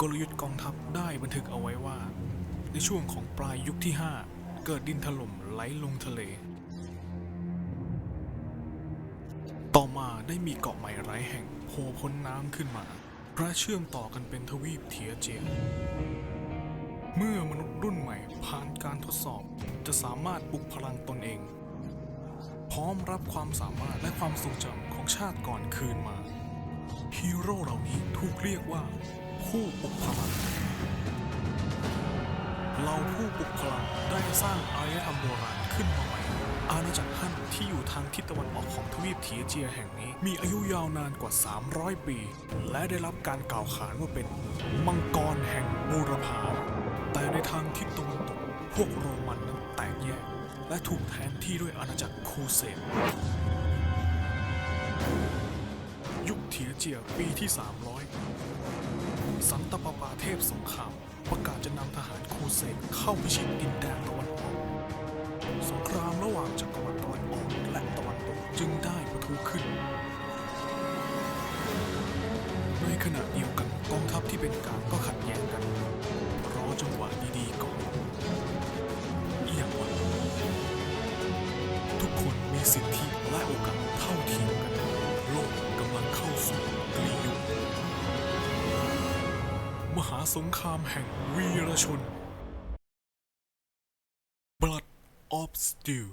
กลยุทธ์กองทัพได้บันทึกเอาไว้ว่า ในช่วงของปลายยุคที่ 5 เกิดดินถล่มไหลลงทะเล ต่อมาได้มีเกาะใหม่หลายแห่งโผล่พ้นน้ำขึ้นมาและเชื่อมต่อกันเป็นทวีปเทียเจียเมื่อมนุษย์รุ่นใหม่ผ่านการทดสอบจะสามารถปลุกพลังตนเอง พร้อมรับความสามารถและความทรงจำของชาติก่อนคืนมา ฮีโร่เหล่านี้ถูกเรียกว่า ผู้ปกพลังเราผู้ปกพลังได้สร้างอารยธรรมโบราณขึ้นมาใหม่ อาณาจักรฮั่นที่อยู่ทางทิศตะวันออกของทวีปเทียเจียแห่งนี้ มีอายุยาวนานกว่า 300 ปี และได้รับการกล่าวขานว่าเป็นมังกรแห่งบูรพาแต่ในทางทิศตะวันตก พวกโรมันนั้นแตกแยก และถูกแทนที่ด้วยอาณาจักรคูเสดยุคเทียเจียปีที่ 300 สันตะปาปาเทพสงครามประกาศจะนำทหารคูเสดเข้าพิชิตดินแดนตะวันออกสงครามระหว่างจักรวรรดิตะวันออกและตะวันตกจึงได้ปะทุขึ้น ในขณะเดียวกันกองทัพที่เป็นกลางก็ขัดแย้งกัน รอจังหวะดีๆก่อนเอียงวันทุกคนมีสิทธิและโอกาสเท่าเทียมกัน มหาสงครามแห่งวีรชน Blood of Steel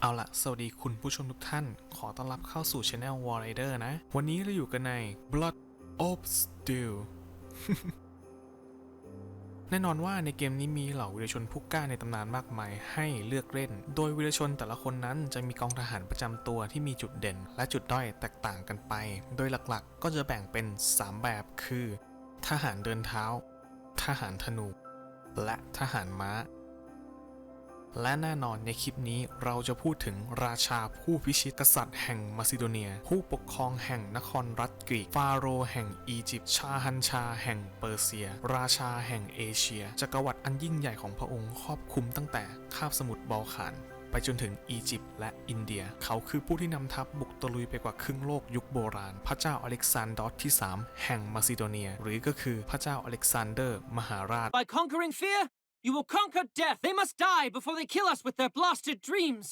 เอาละสวัสดีคุณผู้ชมทุกท่าน ขอต้อนรับเข้าสู่ช anel War Rider นะ วันนี้เราอยู่กันใน Blood of Steel แน่นอนว่าในเกมนี้มีเหล่าวีรชนผู้กล้าในตำนานมากมายให้เลือกเล่น โดยวีรชนแต่ละคนนั้นจะมีกองทหารประจำตัวที่มีจุดเด่น และจุดด้อยแตกต่างกันไป โดยหลักๆ ก็จะแบ่งเป็น 3 แบบคือ ทหารเดินเท้า ทหารธนู และทหารม้า และแน่นอนในคลิปนี้เราจะพูดถึงราชาผู้พิชิตกษัตริย์แห่งมาซิโดเนีย ผู้ปกครองแห่งนครรัฐกรีก ฟาโรห์แห่งอียิปต์ ชาฮันชาแห่งเปอร์เซีย ราชาแห่งเอเชีย จักรวรรดิอันยิ่งใหญ่ของพระองค์ครอบคลุมตั้งแต่คาบสมุทรบอลข่านไปจนถึงอียิปต์และอินเดีย เขาคือผู้ที่นำทัพบุกตะลุยไปกว่าครึ่งโลกยุคโบราณ พระเจ้าอเล็กซานดอสที่ 3 แห่งมาซิโดเนีย หรือก็คือพระเจ้าอเล็กซานเดอร์ มหาราช By conquering fear, you will conquer death. They must die before they kill us with their blasted dreams.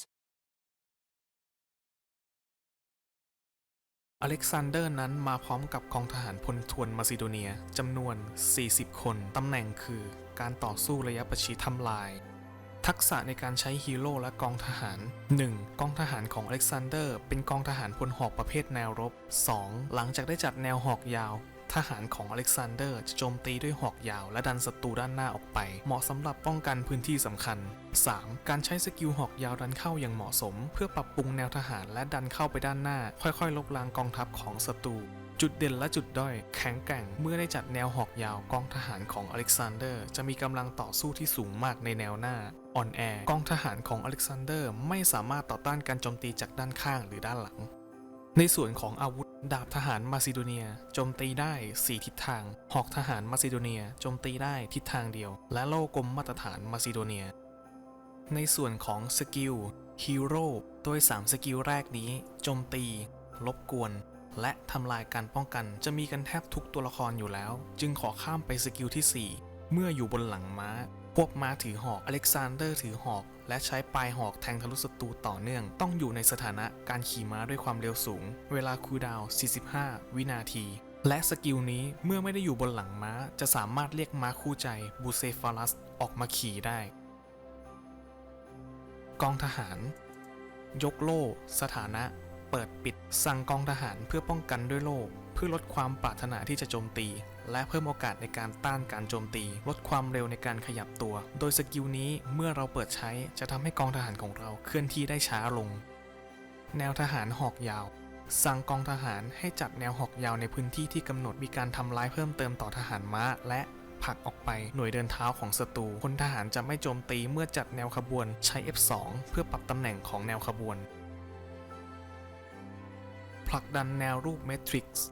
อเล็กซานเดอร์นั้นมาพร้อมกับกองทหารพลทวนมาซิโดเนียจำนวน 40 คน ตำแหน่งคือการต่อสู้ระยะประชิดทำลาย ทักษะในการใช้ฮีโร่และกองทหาร 1. กองทหารของอเล็กซานเดอร์ เป็นกองทหารพลหอกประเภทแนวรบ 2. หลังจากได้จัดแนวหอกยาว ทหารของอเล็กซานเดอร์จะโจมตีด้วยหอกยาวและดันศัตรูด้านหน้าออกไป เหมาะสำหรับป้องกันพื้นที่สำคัญ 3. การใช้สกิลหอกยาวดันเข้าอย่างเหมาะสม เพื่อปรับปรุงแนวทหารและดันเข้าไปด้านหน้า ค่อยๆ ลบล้างกองทัพของศัตรูจุดเด่นและจุดด้อยแข็งแกร่งเมื่อได้จัดแนวหอกยาวกองทหารของอเล็กซานเดอร์ จะมีกำลังต่อสู้ที่สูงมากในแนวหน้าอ่อนแอกองทหารของอเล็กซานเดอร์ไม่สามารถต่อต้านการโจมตีจากด้านข้างหรือด้านหลัง ในส่วนของอาวุธดาบทหารมาซิโดเนียโจมตีได้ 4 ทิศทาง หอกทหารมาซิโดเนียโจมตีได้ทิศทางเดียว และโล่กลมมาตรฐานมาซิโดเนีย ในส่วนของสกิลฮีโร่โดย 3 สกิลแรกนี้โจมตีรบกวน และทำลายการป้องกันจะมีกันแทบทุกตัวละครอยู่แล้ว จึงขอข้ามไปสกิลที่ 4 เมื่ออยู่บนหลังม้า พวกม้าถือหอก อเล็กซานเดอร์ถือหอก และใช้ปลายหอกแทงทะลุศัตรูต่อเนื่อง ต้องอยู่ในสถานะการขี่ม้าด้วยความเร็วสูง เวลาคูดาว 45 วินาที และสกิลนี้เมื่อไม่ได้อยู่บนหลังม้า จะสามารถเรียกม้าคู่ใจบูเซฟาลัสออกมาขี่ได้ กองทหาร ยกโล่ สถานะ เปิดปิด สั่งกองทหารเพื่อป้องกันด้วยโล่ เพื่อลดความปรารถนาที่จะโจมตี และเพิ่มโอกาสในการต้านการโจมตี ลดความเร็วในการขยับตัว โดยสกิลนี้เมื่อเราเปิดใช้จะทำให้กองทหารของเราเคลื่อนที่ได้ช้าลง แนวทหารหอกยาว สั่งกองทหารให้จัดแนวหอกยาวในพื้นที่ที่กำหนดมีการทำร้ายเพิ่มเติมต่อทหารม้า และผลักออกไปหน่วยเดินเท้าของศัตรูพลทหารจะไม่โจมตีเมื่อจัดแนวขบวนใช้ F2 เพื่อปรับตำแหน่งของแนวขบวน ผลักดันแนวรูปเมทริกซ์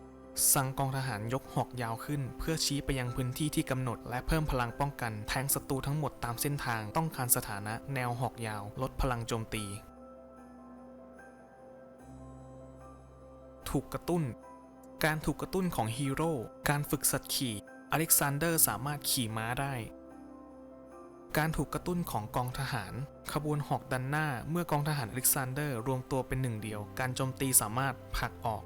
สั่งกองทหารยกหอกยาวขึ้น เพื่อชี้ไปยังพื้นที่ที่กำหนด และเพิ่มพลังป้องกันแทงศัตรูทั้งหมดตามเส้นทางต้องการสถานะแนวหอกยาว ลดพลังโจมตี ถูกกระตุ้น การถูกกระตุ้นของฮีโร่การฝึกสัตว์ขี่อเล็กซานเดอร์สามารถขี่ม้าได้การถูกกระตุ้นของกองทหาร ขบวนหอกดันหน้า เมื่อกองทหารอเล็กซานเดอร์ รวมตัวเป็นหนึ่งเดียว การโจมตีสามารถผลักออก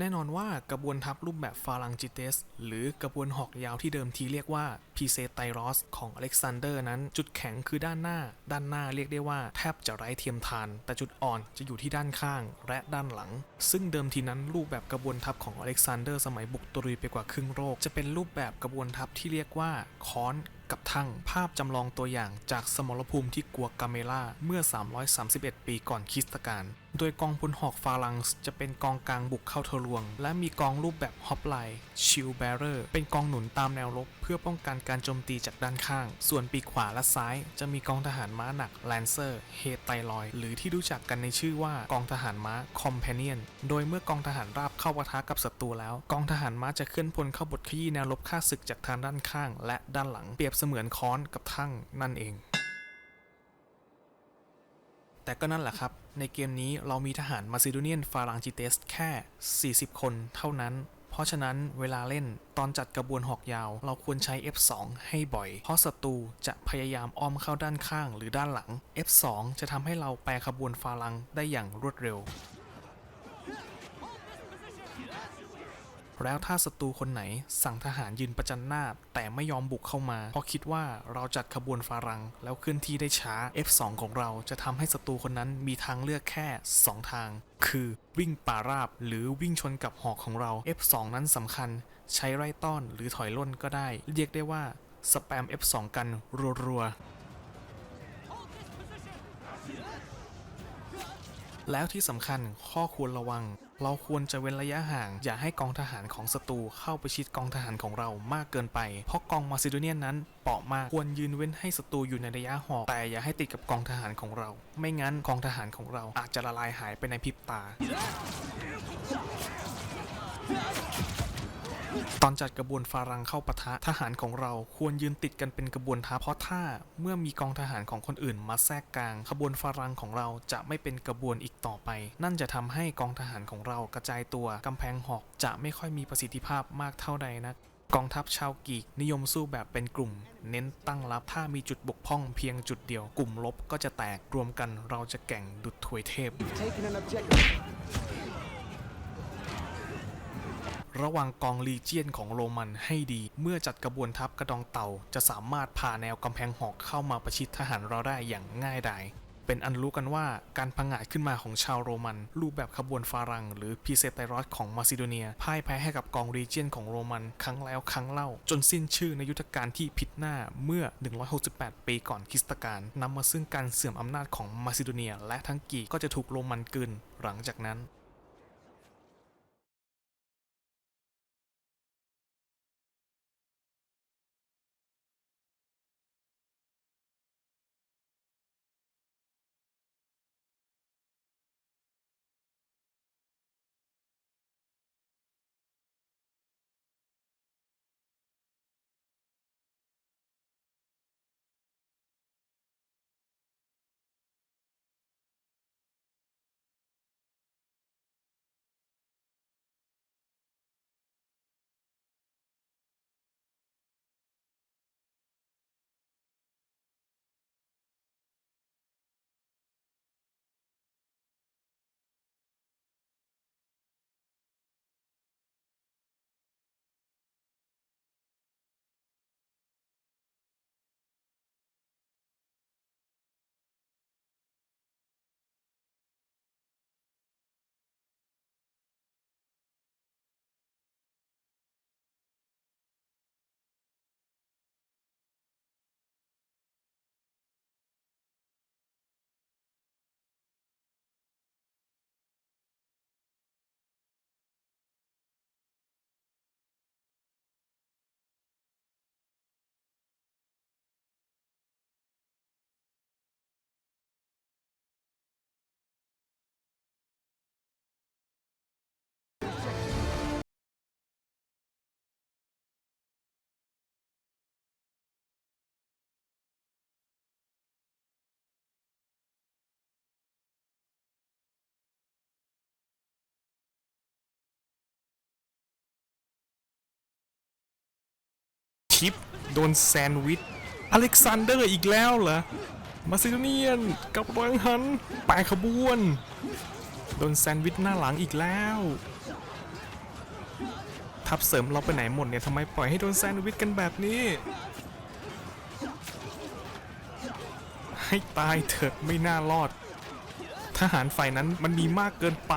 แน่นอนว่ากระบวนทัพรูปแบบฟาลังจิเตส หรือกระบวนหอกยาวที่เดิมทีเรียกว่าพีเซไตรอสของอเล็กซานเดอร์นั้น จุดแข็งคือด้านหน้า ด้านหน้าเรียกได้ว่าแทบจะไร้เทียมทาน แต่จุดอ่อนจะอยู่ที่ด้านข้างและด้านหลัง ซึ่งเดิมทีนั้นรูปแบบกระบวนทัพของอเล็กซานเดอร์สมัยบุกตรุยไปกว่าครึ่งโลกจะเป็นรูปแบบกระบวนทัพที่เรียกว่าคอน กับทั่งภาพจำลองตัวอย่างจากสมรภูมิที่กัวกาเมล่าเมื่อ 331 ปีก่อนคริสตกาล โดยกองพลหอกฟาลังส์จะเป็นกองกลางบุกเข้าทะลวง และมีกองรูปแบบฮอปไลน์ชิลแบเรอร์เป็นกองหนุนตามแนวรบเพื่อป้องกันการโจมตีจากด้านข้าง ส่วนปีกขวาและซ้าย จะมีกองทหารม้าหนักแลนเซอร์เฮไตลอย หรือที่รู้จักกันในชื่อว่ากองทหารม้าคอมเพเนียน โดยเมื่อกองทหารราบ เข้าปะทะกับศัตรูแล้ว กองทหารม้าจะเคลื่อนพลเข้าบทขยี้แนวรบฆ่าศึกจากทางด้านข้าง และด้านหลังเปรียบเสมือนค้อนกับทั่งนั่นเองแต่ก็นั่นแหละครับ ในเกมนี้เรามีทหารมาซิโดเนียนฟารังจิเตสแค่ 40 คนเท่านั้น เพราะฉะนั้นเวลาเล่นตอนจัดกระบวนหอกยาว เราควรใช้ F2 ให้บ่อย เพราะศัตรูจะพยายามอ้อมเข้าด้านข้างหรือด้านหลัง F2 จะทำให้เราแปลขบวนฟาลังได้อย่างรวดเร็ว แล้วถ้าศัตรูคนไหน สั่งทหารยืนประจันหน้า แต่ไม่ยอมบุกเข้ามา เพราะคิดว่าเราจัดขบวนฟารัง แล้วเคลื่อนที่ได้ช้า F2 ของเราจะทำให้ศัตรูคนนั้นมีทางเลือกแค่ 2 ทาง คือวิ่งป่าราบหรือวิ่งชนกับหอกของเรา F2 นั้นสำคัญ ใช้ไร่ต้อนหรือถอยล่นก็ได้ เรียกได้ว่าสแปม F2 กันรัวๆแล้วที่สำคัญข้อควรระวัง เราควรจะเว้นระยะห่าง อย่าให้กองทหารของศัตรูเข้าไปชิดกองทหารของเรามากเกินไป เพราะกองมาซิโดเนียนนั้นเปราะมาก ควรยืนเว้นให้ศัตรูอยู่ในระยะหอก แต่อย่าให้ติดกับกองทหารของเรา ไม่งั้นกองทหารของเราอาจจะละลายหายไปในพริบตา ตอนจัดกระบวนฟารังเข้าปะทะทหารของเราควรยืนติดกันเป็นกระบวนทัพเพราะถ้าเมื่อมีกองทหารของคนอื่นมาแทรกกลางขบวนฟารังของเราจะไม่เป็นกระบวนอีกต่อไป นั่นจะทำให้กองทหารของเรากระจายตัวกำแพงหอกจะไม่ค่อยมีประสิทธิภาพมากเท่าใดนักกองทัพชาวกีกนิยมสู้แบบเป็นกลุ่ม เน้นตั้งรับถ้ามีจุดบกพร่องเพียงจุดเดียว กลุ่มลบก็จะแตกรวมกันเราจะแก่งดุดถวยเทพ ระวังกองลีเจียนของโรมันให้ดี เมื่อจัดกระบวนทัพกระดองเต่า จะสามารถผ่าแนวกำแพงหอกเข้ามาประชิดทหารเราได้อย่างง่ายดายเป็นอันรู้กันว่าการพังอาจขึ้นมาของชาวโรมัน รูปแบบขบวนฟารัง หรือพีเซไตรอสของมาซิโดเนียพ่ายแพ้ให้กับกองลีเจียนของโรมันครั้งแล้วครั้งเล่า จนสิ้นชื่อในยุทธการที่ผิดหน้าเมื่อ 168 ปีก่อนคริสตกาลนำมาซึ่งการเสื่อมอำนาจของมาซิโดเนีย และทั้งกีกก็จะถูกโรมันกลืนหลังจากนั้น โดนแซนด์วิชอเล็กซานเดอร์อีกแล้วเหรอ มาซิโดเนียนกับรอยหันปลายขบวน โดนแซนด์วิชหน้าหลังอีกแล้ว ทัพเสริมเราไปไหนหมดเนี่ยทำไมปล่อยให้โดนแซนด์วิชกันแบบนี้ ให้ตายเถอะไม่น่ารอด ทหารฝ่ายนั้นมันมีมากเกินไป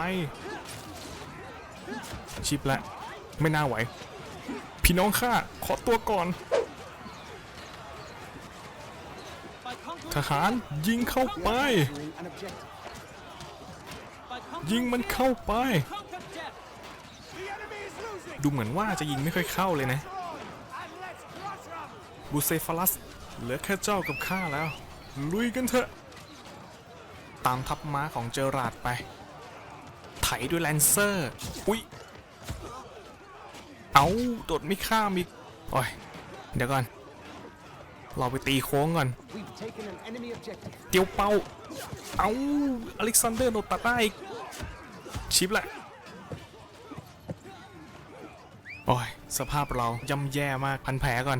ชิปละ ไม่น่าไหว พี่น้องข้าขอตัวก่อน By conquering ทหารยิงเข้าไป ยิงมันเข้าไป ดูเหมือนว่าจะยิงไม่ค่อยเข้าเลยนะ บูเซฟาลัส เหลือแค่เจ้ากับข้าแล้ว ลุยกันเถอะ ตามทัพม้าของเจอราร์ดไป ไถด้วยแลนเซอร์ อุ๊ยเอาโดดไม่ข้ามอีก โอ้ย เดี๋ยวก่อน เราไปตีโค้งก่อน We've taken an enemy objective. เตียวเป้า เอาอเล็กซานเดอร์โดนตัดได้อีก ชิปแหละ โอ้ย สภาพเราย่ำแย่มาก พันแผลก่อน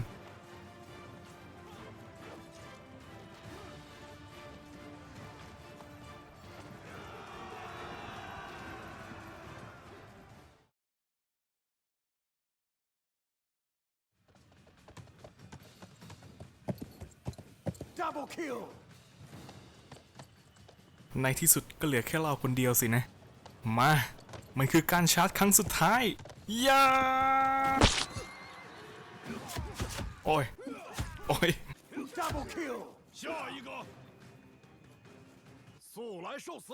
Double kill. ในที่สุดก็เหลือแค่เราคนเดียวสินะ มา มันคือการชาร์จครั้งสุดท้ายยาโอ้ย โอ้ย Double kill. 下一个，速来受死！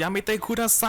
ยามิเตคุดาไซ